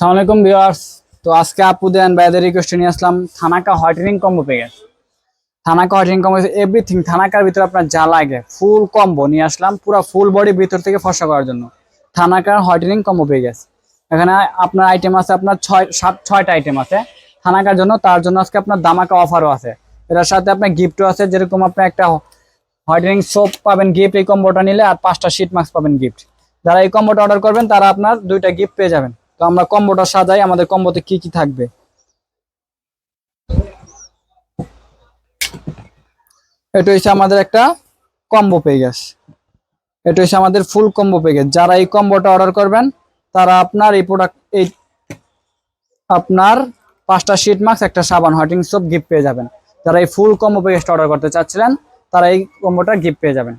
সালাম আলাইকুম ভিউয়ার্স। তো আজকে আপু দেন ভাইদের রিকোয়েস্ট নিয়ে আসলাম থানাকা হোয়াইটেনিং কম্বো পেয়ে গেছে থানাকা হোয়াইটেনিং কম্বো এভরিথিং থানাকার ভিতরে আপনার যা লাগে ফুল কম্বো নিয়ে আসলাম, পুরো ফুল বডি ভিতর থেকে ফসা করার জন্য। থানাকার হোয়াইটেনিং কম্বো পেয়ে গেছে এখানে আপনার আইটেম আছে আপনার ছয়, সাত, ছয়টা আইটেম আছে। থানাকার জন্য, তার জন্য আজকে আপনার দামাকা অফারও আছে। এটার সাথে আপনার গিফটও আছে, যেরকম আপনি একটা হোয়াইটেনিং সোপ পাবেন গিফট এই কম্বোটা নিলে আর পাঁচটা শীট মাস্ক পাবেন গিফট যারা এই কম্বোটা অর্ডার করবেন, তারা আপনার দুইটা গিফট পেয়ে যাবেন। তো আমরা কম্বোটা সাজাই, আমাদের কম্বোতে কি কি থাকবে? এটা হচ্ছে আমাদের একটা কম্বো পেগেস। এটা হচ্ছে আমাদের ফুল কম্বো পেগেস। যারা এই কম্বোটা অর্ডার করবেন, তারা আপনার এই প্রোডাক্ট এই আপনার পাঁচটা শীট মাস্ক একটা সাবান হটিং সোপ গিফট পেয়ে যাবেন। যারা এই ফুল কম্বো পেগেসটা অর্ডার করতে চাচ্ছিলেন, তারা এই কম্বোটা গিফট পেয়ে যাবেন।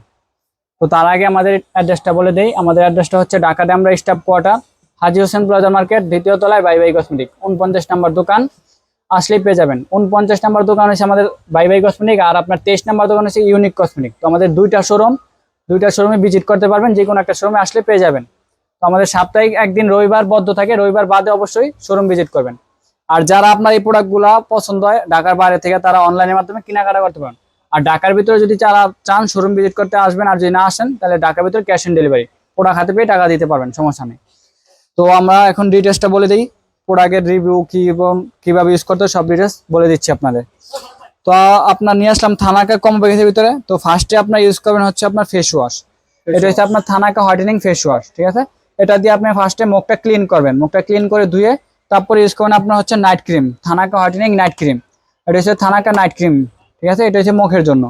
তো তার আগে আমাদের অ্যাড্রেসটা বলে দেই। আমাদের অ্যাড্রেসটা হচ্ছে Dhaka Demra staff quarter Haji Hossain plaza market, দ্বিতীয় তলায় বাই বাই কসমেটিক উনপঞ্চাশ নাম্বার দোকান। আসলেই পেয়ে যাবেন। উনপঞ্চাশ নাম্বার দোকান হচ্ছে আমাদের বাই বাই কসমেটিক আর আপনার তেইশ নাম্বার দোকান হচ্ছে ইউনিক কসমেটিক তো আমাদের দুইটা শোরুম দুইটা শোরুমে ভিজিট করতে পারবেন যে কোনো একটা শোরুমে আসলে পেয়ে যাবেন। তো আমাদের সাপ্তাহিক একদিন রবিবার বদ্ধ থাকে, রবিবার বাদে অবশ্যই শোরুম ভিজিট করবেন। আর যারা আপনার এই প্রোডাক্টগুলো পছন্দ হয়, ঢাকার বাইরে থেকে তারা অনলাইনের মাধ্যমে কেনাকাটা করতে পারেন। আর ঢাকার ভিতরে যদি যারা চান শোরুম ভিজিট করতে আসবেন, আর যদি না আসেন, তাহলে ঢাকার ভিতরে ক্যাশ অন ডেলিভারি প্রোডাক্ট হাতে পেয়ে টাকা দিতে পারবেন, সমস্যা নেই। তো আমরা এখন ডিটেলসটা বলে দিই। প্রোডাক্টের রিভিউ কি এবং কীভাবে ইউজ করতে সব ডিটেলস বলে দিচ্ছি আপনাদের। তো আপনার নিয়ে আসলাম থানাকা কম প্যাকেজের ভিতরে। তো ফার্স্টে আপনার ইউজ করবেন হচ্ছে আপনার ফেস ওয়াশ এটা হচ্ছে আপনার থানাকা হোয়াইটেনিং ফেস ওয়াশ ঠিক আছে? এটা দিয়ে আপনি ফার্স্টে মুখটা ক্লিন করবেন। মুখটা ক্লিন করে ধুয়ে তারপরে ইউজ করবেন আপনার হচ্ছে night cream Thanaka whitening night cream এটা হচ্ছে থানাকা নাইট ক্রিম ঠিক আছে? এটা হচ্ছে মুখের জন্য।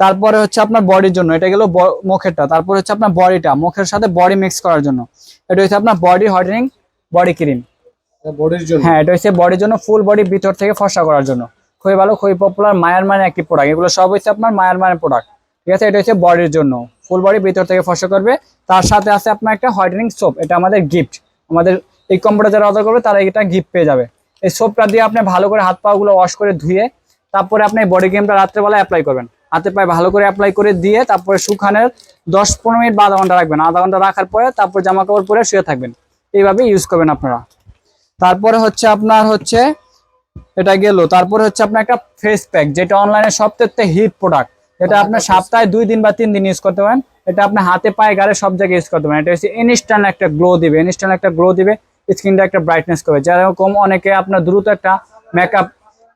তারপরে হচ্ছে আপনার বডির জন্য এটা গেল মুখেরটা তারপর হচ্ছে আপনার বডিটা মুখের সাথে বডি মিক্স করার জন্য। এটা হচ্ছে আপনার বডি হোয়াইটেনিং বডি ক্রিম বডির জন্য? হ্যাঁ এটা হচ্ছে বডির জন্য ফুল বডি ভিতর থেকে ফসা করার জন্য। খুবই ভালো খুবই পপুলার মায়ার মানে একটি প্রোডাক্ট এগুলো সব হচ্ছে আপনার মায়ার মানে প্রোডাক্ট ঠিক আছে এটা হচ্ছে বডির জন্য। ফুল বডি ভিতর থেকে ফসা করবে। তার সাথে আছে আপনার একটা হোয়াইটেনিং সোপ এটা আমাদের গিফট আমাদের এই কম্পিউটার যারা অর্ডার করবে তারা এটা গিফট পেয়ে যাবে। এই সোপটা দিয়ে আপনি ভালো করে হাত পা গুলো ওয়াশ করে ধুয়ে তারপরে আপনি বডি ক্রিমটা রাত্রেবেলা অ্যাপ্লাই করবেন। হাতে পায়ে ভালো করে অ্যাপ্লাই করে দিয়ে তারপরে শুকানোর দশ পনেরো মিনিট বা আধা ঘণ্টা রাখবেন। আধা ঘণ্টা রাখার পরে তারপর জামা কাপড় পরে শুয়ে থাকবেন। এইভাবে ইউজ করবেন আপনারা। তারপরে হচ্ছে আপনার হচ্ছে এটা গেল। তারপরে হচ্ছে আপনার একটা ফেস প্যাক যেটা অনলাইনে সবথেকে হিট প্রোডাক্ট যেটা আপনার সপ্তাহে দুই দিন বা তিন দিন ইউজ করতে পারেন। এটা আপনি হাতে পায়ে গাড়ে সব জায়গায় ইউজ করতে পারেন। এটা হচ্ছে ইনস্ট্যান্ট একটা গ্লো দিবে। ইনস্ট্যান্ট একটা গ্লো দিবে। স্কিনটা একটা ব্রাইটনেস করবে। যেরকম অনেকে আপনার দ্রুত একটা মেকআপ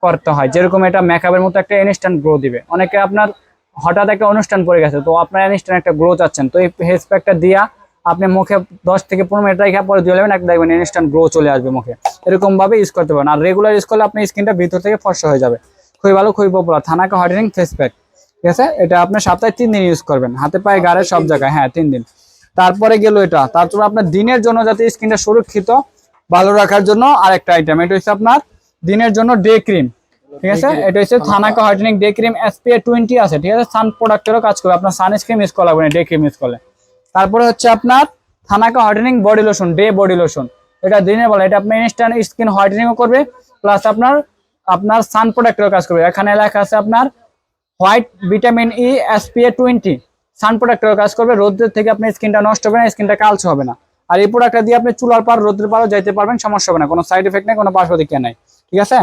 করতে হয়। যেরকম এটা মেকআপের মতো একটা ইনস্ট্যান্ট গ্রো দিবে। অনেকে আপনার হঠাৎ একটা অনুষ্ঠান পড়ে গেছে তো আপনার ইনস্ট্যান্ট একটা গ্রো চাচ্ছেন। তো এই ফেস প্যাকটা দিয়া আপনি মুখে দশ থেকে পনেরো মিনিট রেখে পরে দিয়ে নেবেন একটা দেখবেন ইনস্ট্যান্ট গ্রো চলে আসবে মুখে। এরকম ভাবে ইউজ করতে পারেন। আর রেগুলার ইউজ করলে আপনার স্কিনটা ভিতর থেকে ফর্সা হয়ে যাবে। খুবই ভালো খুবই popular Thanaka whitening face pack ঠিক আছে? এটা আপনি সপ্তাহে তিন দিন ইউজ করবেন। হাতে পায়ে গাড়ে সব জায়গায়। হ্যাঁ তিন দিন। তারপরে গেল এটা। তারপর আপনার দিনের জন্য যাতে স্কিনটা সুরক্ষিত ভালো রাখার জন্য আরেকটা আইটেম এটা হচ্ছে আপনার দিনের জন্য ডে ক্রিম ঠিক আছে? এটা হচ্ছে Thanaka whitening day cream SPA twenty আছে ঠিক আছে? সান প্রোডাক্টেরও কাজ করবে। আপনার সানস্ক্রিন ইউজ করা লাগবে ডে ক্রিম ইউজ করলে। তারপরে হচ্ছে আপনার Thanaka whitening body lotion day body lotion এটা দিনের বেলা এটা আপনার ইনস্ট্যান্ট স্কিন হোয়াইটেনিংও করবে প্লাস আপনার আপনার সান প্রোডাক্টেরও কাজ করবে। এখানে লেখা আছে আপনার white vitamin E SPA twenty sun প্রোডাক্টেরও কাজ করবে রোদের থেকে আপনার স্কিনটা নষ্ট হবে না স্কিনটা কালচে হবে না। আর এই প্রোডাক্টটা দিয়ে আপনি চুলার পার রোদের পারও যাইতে পারবেন সমস্যা হবে না। কোনো সাইড এফেক্ট নেই কোনো পার্শ্ব দিকে নাই। ঠিক আছে?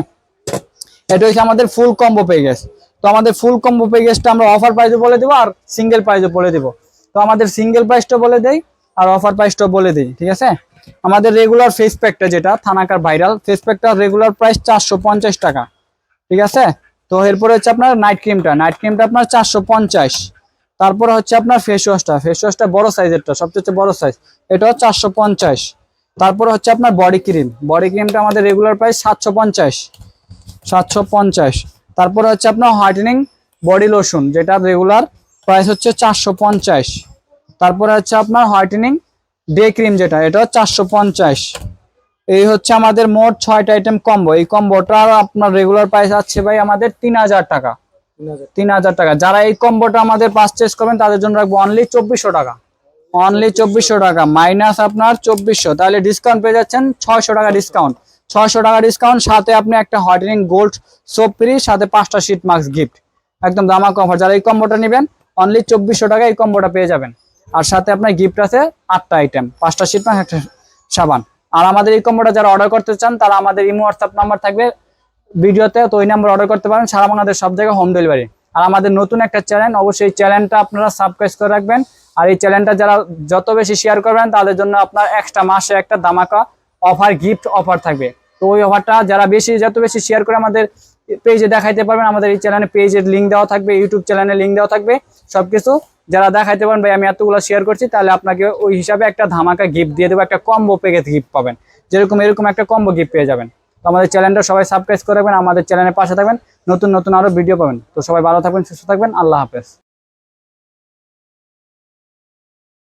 এটা হচ্ছে আমাদের ফুল কম্বো প্যাকেজ তো আমাদের ফুল কম্বো প্যাকেজটা আমরা অফার প্রাইসে বলে দেবো আর সিঙ্গেল প্রাইসে বলে দেবো। তো আমাদের সিঙ্গেল প্রাইসটা বলে দেই আর অফার প্রাইসটা বলে দিই, ঠিক আছে? আমাদের রেগুলার ফেস প্যাকটা যেটা, থানাকার ভাইরাল ফেস প্যাকটা রেগুলার প্রাইস চারশো পঞ্চাশ টাকা, ঠিক আছে? তো এরপরে হচ্ছে আপনার নাইট ক্রিমটা নাইট ক্রিমটা আপনার চারশো পঞ্চাশ। তারপরে হচ্ছে আপনার ফেস ওয়াশটা ফেস ওয়াশটা বড় সাইজেরটা সবচেয়ে বড় সাইজ এটাও চারশো পঞ্চাশ। তারপরে হচ্ছে আপনার বডি ক্রিম বডি ক্রিমটা আমাদের রেগুলার প্রাইস সাতশো পঞ্চাশ। সাতশো পঞ্চাশ। তারপরে হচ্ছে আপনার হোয়াইটেনিং বডি লোশন যেটা রেগুলার প্রাইস হচ্ছে চারশো পঞ্চাশ। তারপরে হচ্ছে আপনার হোয়াইটেনিং ডে ক্রিম যেটা এটা চারশো পঞ্চাশ। এই হচ্ছে আমাদের মোট ছয়টা আইটেম কম্বো এই কম্বোটার আপনার রেগুলার প্রাইস আছে ভাই আমাদের তিন হাজার টাকা। তিন হাজার টাকা। যারা এই কম্বোটা আমাদের পারচেস করবেন তাদের জন্য রাখব অনলি চব্বিশশো টাকা। অনলি চব্বিশশো। টাকা মাইনাস আপনার চব্বিশশো। তাহলে ডিসকাউন্ট পেয়ে যাচ্ছেন ছয়শো টাকা ডিসকাউন্ট ছয়শো টাকা ডিসকাউন্ট সাথে আপনি একটা হোয়াইটেনিং গোল্ড সোপ ফ্রি সাথে পাঁচটা শীট মাস্ক গিফট একদম দামা অফার যারা এই কম্বোটা নেবেন অনলি চব্বিশশো টাকা এই কম্বোটা পেয়ে যাবেন। আর সাথে আপনার গিফট আছে আটটা আইটেম পাঁচটা শীট মাস্ক একটা সাবান। আর আমাদের এই কম্বোটা যারা অর্ডার করতে চান তারা আমাদের ইমো হোয়াটসঅ্যাপ নাম্বার থাকবে ভিডিওতে তো ওই নাম্বার অর্ডার করতে পারেন। সারা বাংলাদেশ সব জায়গায় হোম ডেলিভারি আর আমাদের নতুন একটা চ্যানেল অবশ্যই চ্যানেলটা আপনারা সাবস্ক্রাইব করে রাখবেন। আর এই চ্যানেলটা যারা যত বেশি শেয়ার করবেন, তাদের জন্য আপনার এক্সট্রা মাসে একটা দামাকা অফার গিফট অফার থাকবে। তো ওই অফারটা যারা বেশি, যত বেশি শেয়ার করে আমাদের পেজে দেখাইতে পারবেন, আমাদের এই চ্যানেলে পেজের লিঙ্ক দেওয়া থাকবে ইউটিউব চ্যানেলে লিঙ্ক দেওয়া থাকবে, সবকিছু যারা দেখাইতে পারেন ভাই, আমি এতগুলো শেয়ার করছি, তাহলে আপনাকে ওই হিসাবে একটা ধামাকা গিফট দিয়ে দেবো, একটা কম্বো প্যাকেজ গিফট পাবেন। যেরকম এরকম একটা কম্বো গিফট পেয়ে যাবেন। তো আমাদের চ্যানেলটা সবাই সাবস্ক্রাইব করে রাখবেন, আমাদের চ্যানেলের পাশে থাকবেন, নতুন নতুন আরও ভিডিও পাবেন। তো সবাই ভালো থাকবেন, সুস্থ থাকবেন, আল্লাহ হাফেজ।